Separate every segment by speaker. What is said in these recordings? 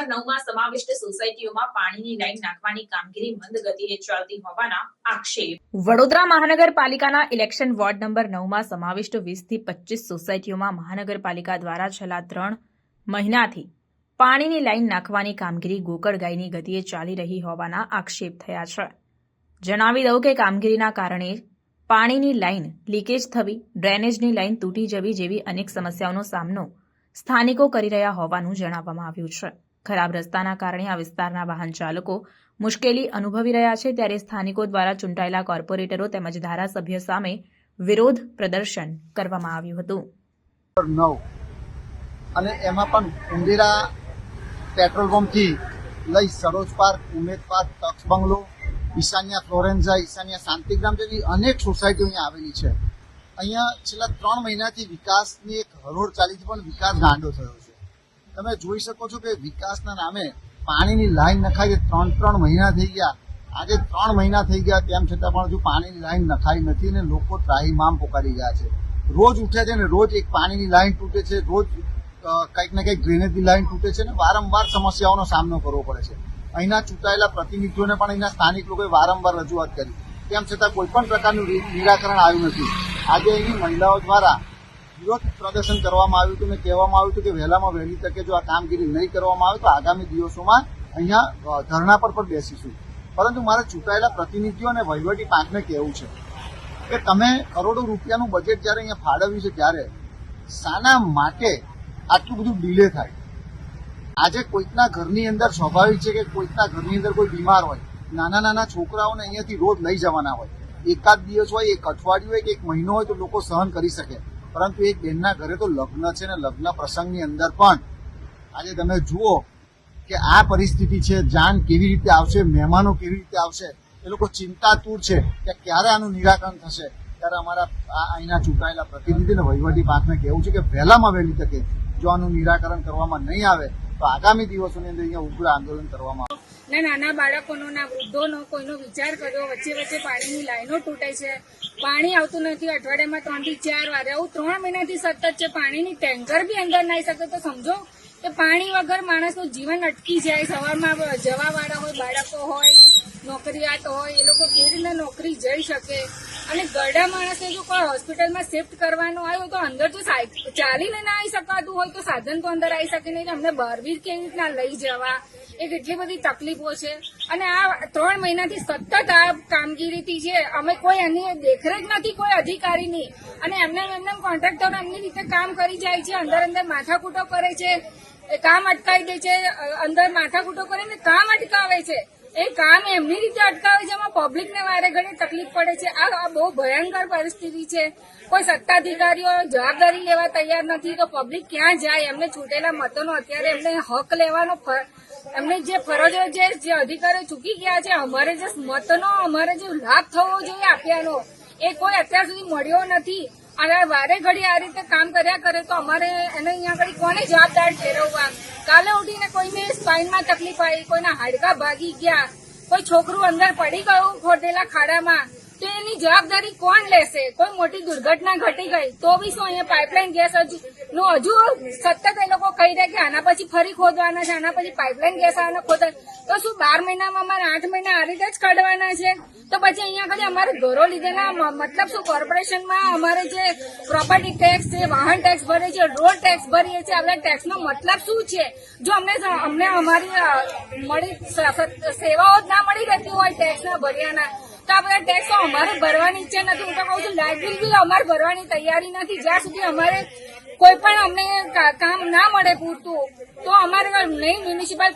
Speaker 1: Number નવમાં સમાવિષ્ટ સોસાયટીઓમાં પાણીની લાઈન નાખવાની કામગીરી મંદ ગતિએ ચાલતી હોવાના આક્ષેપ. વડોદરા મહાનગરપાલિકાના ઇલેક્શન વોર્ડ નંબર નવમાં સમાવિષ્ટ વીસથી પચીસ સોસાયટીઓમાં મહાનગરપાલિકા દ્વારા છેલ્લા ત્રણ મહિનાથી પાણીની લાઈન નાખવાની કામગીરી ગોકળગાયની ગતિએ ચાલી રહી હોવાના આક્ષેપ થયા છે. જણાવી દઉં કે કામગીરીના કારણે પાણીની લાઈન લીકેજ થવી, ડ્રેનેજની લાઈન તૂટી જવી જેવી અનેક સમસ્યાઓનો સામનો સ્થાનિકો કરી રહ્યા હોવાનું જણાવવામાં આવ્યું છે. ખરાબ રસ્તાના કારણે આ વિસ્તારના વાહન ચાલકો મુશ્કેલી અનુભવી રહ્યા છે, ત્યારે સ્થાનિકો દ્વારા ચૂંટાયેલા કોર્પોરેટરો તેમજ ધારાસભ્ય સામે વિરોધ પ્રદર્શન કરવામાં આવ્યું હતું.
Speaker 2: અને એમાં પણ ઉંદેરા પેટ્રોલ પંપથી લઈ સરોજ પાર્ક, ઉમેદ પાર્ક, તક્ષ બંગલો, ઈશાન્યા ફ્લોરેન્ઝા, ઈશાન્યા શાંતિગ્રામ જેવી અનેક સોસાયટીઓ અહીંયા આવેલી છે. અહીંયા છેલ્લા ત્રણ મહિનાથી વિકાસની એક હરોળ ચાલી છે, પણ વિકાસ ગાંડો થયો છે. તમે જોઈ શકો છો કે વિકાસના નામે પાણીની લાઈન નખાઈ ત્રણ ત્રણ મહિના થઈ ગયા. આજે ત્રણ મહિના થઈ ગયા તેમ છતાં પણ હજુ પાણીની લાઈન નખાઈ નથી અને લોકો ત્રાહીમામ પોકારી ગયા છે. રોજ ઉઠે છે ને રોજ એક પાણીની લાઈન તૂટે છે. રોજ કંઈક ને કંઈક ડ્રેનેજની લાઈન તૂટે છે ને વારંવાર સમસ્યાઓનો સામનો કરવો પડે છે. અહીંના ચૂંટાયેલા પ્રતિનિધિઓને પણ અહીંના સ્થાનિક લોકોએ વારંવાર રજૂઆત કરી. તેમ છતાં કોઈ પણ પ્રકારનું નિરાકરણ આવ્યું નથી. આજે અહીંની મહિલાઓ દ્વારા વિરોધ પ્રદર્શન કરવામાં આવ્યું હતું અને કહેવામાં આવ્યું હતું કે વહેલામાં વહેલી તકે જો આ કામગીરી નહીં કરવામાં આવે તો આગામી દિવસોમાં અહીંયા ધરણા પર પણ બેસીશું. પરંતુ મારા ચૂંટાયેલા પ્રતિનિધિઓ અને વહીવટી પાંચને કહેવું છે કે તમે કરોડો રૂપિયાનું બજેટ જ્યારે અહીંયા ફાળવ્યું છે ત્યારે શાના માટે આટલું બધું ડીલે થાય. આજે કોઈકના ઘરની અંદર સ્વાભાવિક છે કે કોઈકના ઘરની અંદર કોઈ બીમાર હોય, નાના નાના છોકરાઓને અહીંયાથી રોજ લઈ જવાના હોય. એકાદ દિવસ હોય, એક અઠવાડિયું હોય કે એક મહિનો હોય તો લોકો સહન કરી શકે. પરંતુ એક બેનના ઘરે તો લગ્ન છે ને લગ્ન પ્રસંગની અંદર પણ આજે તમે જુઓ કે આ પરિસ્થિતિ છે, જાન કેવી રીતે આવશે, મહેમાનો કેવી રીતે આવશે, એ લોકો ચિંતાતુર છે કે ક્યારે આનું નિરાકરણ થશે. ત્યારે અમારા અહીંના ચૂંટાયેલા પ્રતિનિધિ અને વહીવટી પાંખને કહેવું છે કે વહેલામાં વહેલી તકે જો આનું નિરાકરણ કરવામાં નહીં આવે તો આગામી દિવસોની અંદર અહીંયા ઉગ્ર આંદોલન કરવામાં આવશે.
Speaker 3: નાના બાળકોનો ના વૃદ્ધોનો કોઈનો વિચાર કર્યો, વચ્ચે વચ્ચે પાણીની લાઈનો તૂટે છે. પાણી આવતું નથી. અઠવાડિયામાં ત્રણથી ચાર વાર આવું ત્રણ મહિનાથી સતત છે. પાણીની ટેન્કર બી અંદર નાઈ શકે તો સમજો કે પાણી વગર માણસનું જીવન અટકી જાય. સવારમાં જવા વાળા હોય, બાળકો હોય, નોકરિયાત હોય, એ લોકો કેવી રીતના નોકરી જઈ શકે? અને ગરડા માણસને જો કોઈ હોસ્પિટલમાં શિફ્ટ કરવાનું આવ્યું તો અંદર તો ચાલીને ના આવી શકાતું હોય, તો સાધન તો અંદર આવી શકે નહીં. અમને બહાર બી કેવી રીતના લઈ જવા? એ કેટલી બધી તકલીફો છે. અને આ ત્રણ મહિનાથી સતત આ કામગીરીથી છે અમે કોઈ એની દેખરેખ નથી, કોઈ અધિકારીની. અને એમને એમને કોન્ટ્રાક્ટર એમની રીતે કામ કરી જાય છે, અંદર અંદર માથાકૂટો કરે છે કામ અટકાવી દે છે અંદર માથાકૂટો કરીને કામ અટકાવે છે. એ કામ એમની રીતે અટકાવે છે, એમાં પબ્લિકને વારે ઘડી તકલીફ પડે છે. આ બહુ ભયંકર પરિસ્થિતિ છે. કોઈ સત્તાધિકારીઓ જવાબદારી લેવા તૈયાર નથી, તો પબ્લિક ક્યાં જાય? એમને છૂટેલા મતોનો અત્યારે એમને હક લેવાનો એમને જે ફરજો જે જે અધિકારીઓ ચૂકી ગયા છે, અમારે જે મતનો, અમારે જે લાભ થવો જોઈએ આપ્યાનો, એ કોઈ અત્યાર સુધી મળ્યો નથી. અને વારે ઘડી આ રીતે કામ કર્યા કરે તો અમારે એને અહીંયા આગળ કોને જવાબદાર ઠેરવવા? કાલે ઉઠીને કોઈને સ્પાઇનમાં તકલીફ આવી, કોઈના હાડકા ભાગી ગયા, કોઈ છોકરું અંદર પડી ગયું ખોટેલા ખાડામાં. તો એની જવાબદારી કોણ લેશે? કોઈ મોટી દુર્ઘટના ઘટી ગઈ, તો બી શું અહીંયા પાઇપલાઇન ગેસ હજુ? હજુ સતત એ લોકો કહી રહ્યા કે આના પછી ફરી ખોદવાના છે, આના પછી પાઇપલાઇન ગેસ આવવાના ખોદવા. તો શું બાર મહિનામાં અમારે આઠ મહિના આ રીતે જ કાઢવાના છે? તો પછી અહીંયા આગળ અમારે ઘરો લીધેલા મતલબ શું કોર્પોરેશનમાં અમારે જે પ્રોપર્ટી ટેક્સ છે, વાહન ટેક્સ ભરે છે રોડ ટેક્સ ભરીએ છીએ, આપણે ટેક્સનો મતલબ શું છે? જો અમને અમને અમારી મળી સેવાઓ જ ના મળી રહેતી હોય ટેક્સના ભર્યાના તો બધા ટેક્સો અમારે ભરવાની ઈચ્છા નથી. હું તો કહું છું લાઇટ બિલ બી અમારે ભરવાની તૈયારી નથી. જ્યાં સુધી અમારે કોઈ પણ અમને કામ ના મળે પૂરતું, તો અમારે નહીં મ્યુનિસિપલ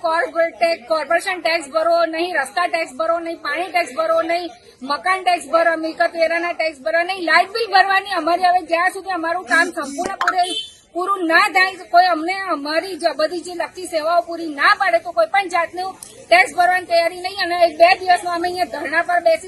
Speaker 3: કોર્પોરેશન ટેક્સ ભરો, નહીં રસ્તા ટેક્સ ભરો, નહીં પાણી ટેક્સ ભરો, નહીં મકાન ટેક્સ ભરો, મિલકત વેરાના ટેક્સ ભરો, નહીં લાઇટ બિલ ભરવાની અમારી હવે જ્યાં સુધી અમારું કામ સંપૂર્ણ પૂરે પૂરું ના થાય કોઈ અમને અમારી બધી જે લગતી સેવાઓ પૂરી ના પાડે, તો કોઈ પણ જાતનું ટેક્સ ભરવાની તૈયારી નહીં. અને એક બે દિવસમાં અમે અહીંયા ધરણા પર બેસી